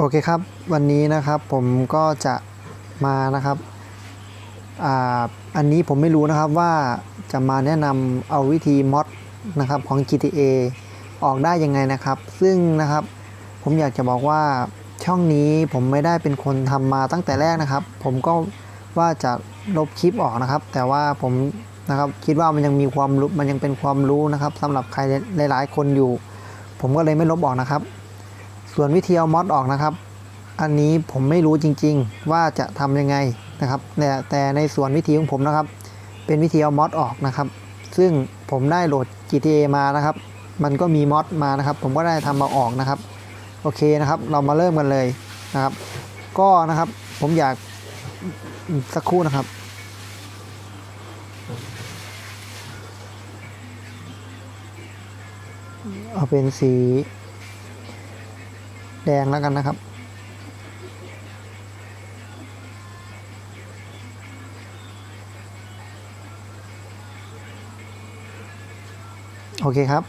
โอเคครับ วันนี้นะครับผมก็จะมานะครับอ่าอันนี้ผมไม่รู้นะครับว่าจะมาแนะนำเอาวิธีมอดนะครับของ GTA ออกได้ยังไงนะครับ ซึ่งนะครับผมอยากจะบอกว่าช่องนี้ผมไม่ได้เป็นคนทำมาตั้งแต่แรกนะครับ ผมก็ว่าจะลบคลิปออกนะครับ แต่ว่าผมนะครับคิดว่ามันยังมีความรู้มันยังเป็นความรู้นะครับสำหรับใครหลาย ๆ คนอยู่ ผมก็เลยไม่ลบออกนะครับ ส่วนวิธีเอามอดออกนะครับ อันนี้ผมไม่รู้จริง ๆ ว่าจะทำยังไงนะครับ แต่แต่ในส่วนวิธีของผมนะครับ เป็นวิธีเอามอดออกนะครับ ซึ่งผมได้โหลด GTA มานะครับ มันก็มีมอดมานะครับ ผมก็ได้ทำมาออกนะครับ โอเคนะครับ เรามาเริ่มกันเลยนะครับ ก็นะครับผมอยากสักครู่นะครับเอาเป็นสี แดงแล้วกันนะครับ โอเคครับ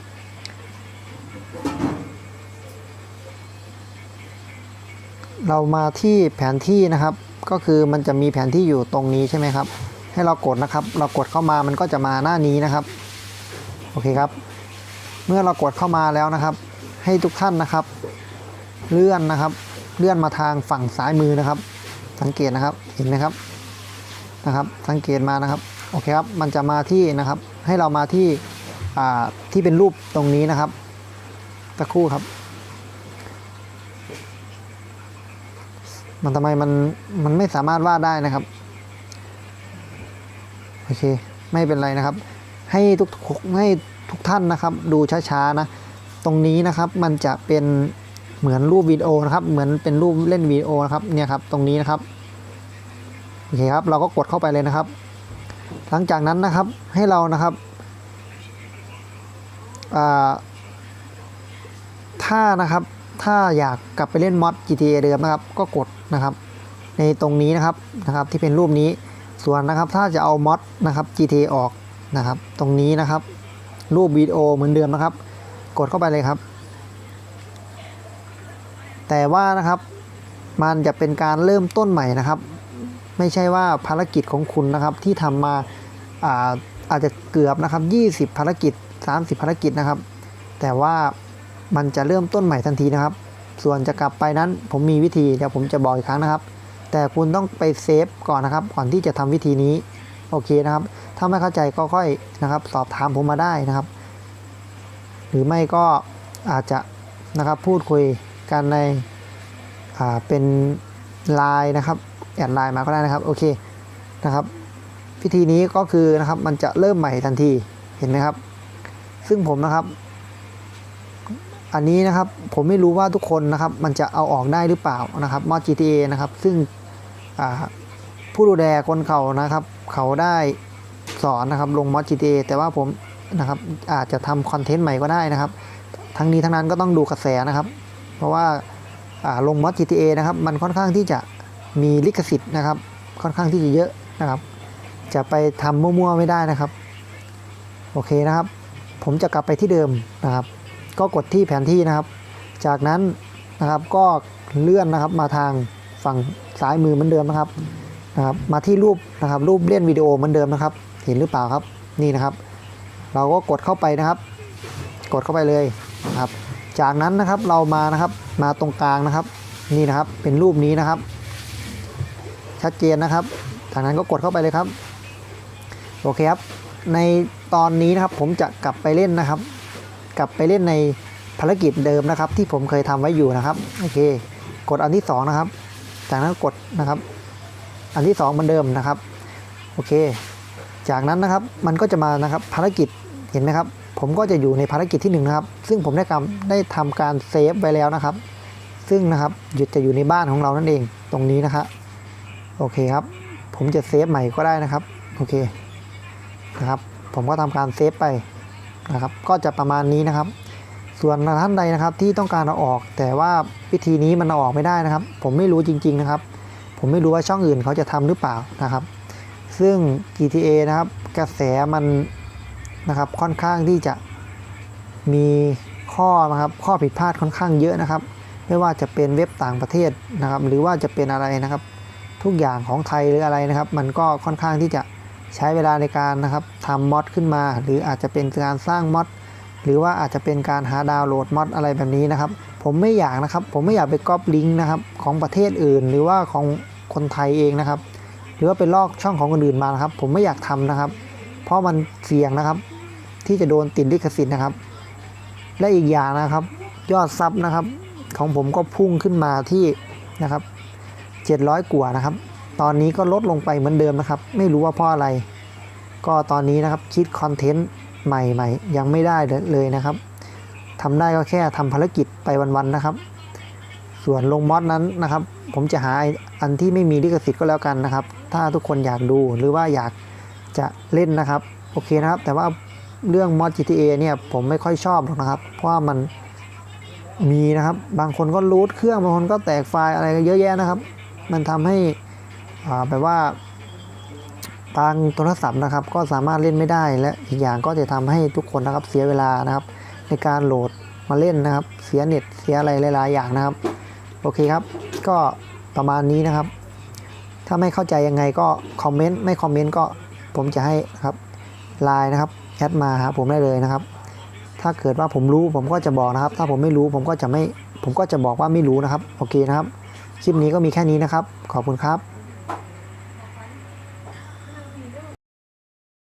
เรามาที่แผนที่นะครับ ก็คือมันจะมีแผนที่อยู่ตรงนี้ใช่ไหมครับ ให้เรากดนะครับ เรากดเข้ามามันก็จะมาหน้านี้นะครับ โอเคครับ เมื่อเรากดเข้ามาแล้วนะครับ ให้ทุกท่านนะครับ เลื่อนนะครับ เลื่อนมาทางฝั่งซ้ายมือนะครับ สังเกตนะครับเห็นไหมครับนะครับ สังเกตมานะครับโอเคครับมันจะมาที่นะครับ ให้เรามาที่อ่าที่เป็นรูปตรงนี้นะครับตะครู่ครับ มันทำไมมันมันไม่สามารถวาดได้นะครับโอเคไม่เป็นไรนะครับ ให้ทุกให้ทุกท่านนะครับ ดูช้าๆนะ ตรงนี้นะครับมันจะเป็น เหมือนรูปวิดีโอนะครับ เหมือนเป็นรูปเล่นวิดีโอนะครับ เนี่ยครับ ตรงนี้นะครับโอเคครับ เราก็กดเข้าไปเลยนะครับ หลังจากนั้นนะครับ ให้เรานะครับถ้านะครับ ถ้าอยากกลับไปเล่นมอด GTA เดิมนะครับ ก็กดนะครับ ในตรงนี้นะครับ นะครับ ที่เป็นรูปนี้ ส่วนนะครับ ถ้าจะเอามอดนะครับ GTA ออกนะครับ ตรงนี้นะครับ รูปวิดีโอเหมือนเดิมนะครับ กดเข้าไปเลยครับ แต่ว่านะครับมันจะเป็นการเริ่มต้นใหม่นะครับ ไม่ใช่ว่าภารกิจของคุณนะครับที่ทำมาอาอาจจะเกือบนะครับ 20 ภารกิจ 30 ภารกิจนะครับ แต่ว่ามันจะเริ่มต้นใหม่ทันทีนะครับ ส่วนจะกลับไปนั้นผมมีวิธีเดี๋ยวผมจะบอกอีกครั้งนะครับ แต่คุณต้องไปเซฟก่อนนะครับ ก่อนที่จะทำวิธีนี้โอเคนะครับ ถ้าไม่เข้าใจก็ค่อยนะครับ สอบถามผมมาได้นะครับ หรือไม่ก็อาจจะนะครับพูดคุย กันในอ่าเป็นไลน์นะครับแอดไลน์มาก็ได้นะครับโอเคนะครับพิธีนี้ก็คือนะครับมันจะเริ่มใหม่ทันทีเห็นไหมครับ ซึ่งผมนะครับ อันนี้นะครับผมไม่รู้ว่าทุกคนนะครับ มันจะเอาออกได้หรือเปล่านะครับมอด GTA นะครับ ซึ่งอ่าผู้ดูแลคนเขานะครับ เขาได้สอนนะครับลงมอด GTA แต่ว่าผมนะครับอาจจะทำคอนเทนต์ใหม่ก็ได้นะครับ ทั้งนี้ทั้งนั้นก็ต้องดูกระแสนะครับ เพราะว่าลงมอด GTA นะครับมันค่อนข้างที่จะมีลิขสิทธิ์นะครับ ค่อนข้างที่จะเยอะนะครับ จะไปทำมั่วๆไม่ได้นะครับ โอเคนะครับ ผมจะกลับไปที่เดิมนะครับ ก็กดที่แผนที่นะครับ จากนั้นนะครับก็เลื่อนนะครับมาทางฝั่งซ้ายมือเหมือนเดิมนะครับนะครับ มาที่รูปนะครับรูปเล่นวิดีโอเหมือนเดิมนะครับ เห็นหรือเปล่าครับนี่นะครับ เราก็กดเข้าไปนะครับ กดเข้าไปเลยนะครับ จากนั้นนะครับเรามานะครับมาตรงกลางนะครับนี่นะครับเป็นรูปนี้นะครับ ชัดเจนนะครับ จากนั้นก็กดเข้าไปเลยครับโอเคครับในตอนนี้นะครับผมจะกลับไปเล่นนะครับ กลับไปเล่นในภารกิจเดิมนะครับ ที่ผมเคยทำไว้อยู่นะครับโอเค กดอันที่สองนะครับ จากนั้นกดนะครับ อันที่สองเหมือนเดิมนะครับโอเค จากนั้นนะครับมันก็จะมานะครับภารกิจเห็นไหมครับ ผมก็จะอยู่ในภารกิจที่หนึ่งนะครับ ซึ่งผมได้ทำได้ทำการเซฟไว้แล้วนะครับ ซึ่งนะครับหยุดจะอยู่ในบ้านของเรานั่นเองตรงนี้นะครับโอเคครับ ผมจะเซฟใหม่ก็ได้นะครับ โอเคนะครับ ผมก็ทำการเซฟไปนะครับ ก็จะประมาณนี้นะครับ ส่วนท่านใดนะครับที่ต้องการเอาออก แต่ว่าวิธีนี้มันเอาออกไม่ได้นะครับ ผมไม่รู้จริง ๆนะครับ ผมไม่รู้ว่าช่องอื่นเขาจะทำหรือเปล่านะครับ ซึ่ง GTA นะครับ กระแสมัน นะครับ ค่อนข้างที่จะมีข้อนะครับข้อผิดพลาดค่อนข้างเยอะนะครับ ไม่ว่าจะเป็นเว็บต่างประเทศนะครับ หรือว่าจะเป็นอะไรนะครับ ทุกอย่างของไทยหรืออะไรนะครับ มันก็ค่อนข้างที่จะใช้เวลาในการนะครับทำมอดขึ้นมา หรืออาจจะเป็นการสร้างมอดหรือว่าอาจจะเป็นการหาดาวน์โหลดมอดอะไรแบบนี้นะครับ ผมไม่อยากนะครับ ผมไม่อยากไปก๊อปลิงก์นะครับของประเทศอื่น หรือว่าของคนไทยเองนะครับ หรือว่าไปลอกช่องของคนอื่นมานะครับ ผมไม่อยากทำนะครับ เพราะมันเสี่ยงนะครับ ที่จะโดนติดลิขสิทธิ์นะครับ และอีกอย่างนะครับ ยอดซับนะครับ ของผมก็พุ่งขึ้นมาที่นะครับ 700 กว่านะครับ ตอนนี้ก็ลดลงไปเหมือนเดิมนะครับ ไม่รู้ว่าเพราะอะไร ก็ตอนนี้นะครับคิดคอนเทนต์ใหม่ๆ ยังไม่ได้เลยนะครับทำได้ก็แค่ทำภารกิจไปวันๆนะครับ ส่วนลงมอดนั้นนะครับ ผมจะหาอันที่ไม่มีลิขสิทธิ์ก็แล้วกันนะครับ ถ้าทุกคนอยากดูหรือว่าอยากจะเล่นนะครับ โอเคนะครับ แต่ว่า เรื่องมอด GTA เนี่ยผมไม่ค่อยชอบหรอกนะครับ เพราะว่ามันมีนะครับ บางคนก็รูทเครื่อง บางคนก็แตกไฟล์อะไรเยอะแยะนะครับ มันทำให้อ่าแบบว่าทางโทรศัพท์นะครับ ก็สามารถเล่นไม่ได้ และอีกอย่างก็จะทำให้ทุกคนนะครับเสียเวลานะครับ ในการโหลดมาเล่นนะครับ เสียเน็ตเสียอะไรหลาย ๆ อย่างนะครับ โอเคครับ ก็ประมาณนี้นะครับ ถ้าไม่เข้าใจยังไงก็คอมเมนต์ ไม่คอมเมนต์ก็ผมจะให้ครับไลน์นะครับ แอดมาหาผมได้เลยนะครับ ถ้าเกิดว่าผมรู้ผมก็จะบอกนะครับ ถ้าผมไม่รู้ผมก็จะไม่ผมก็จะบอกว่าไม่รู้นะครับ โอเคนะครับ คลิปนี้ก็มีแค่นี้นะครับ ขอบคุณครับ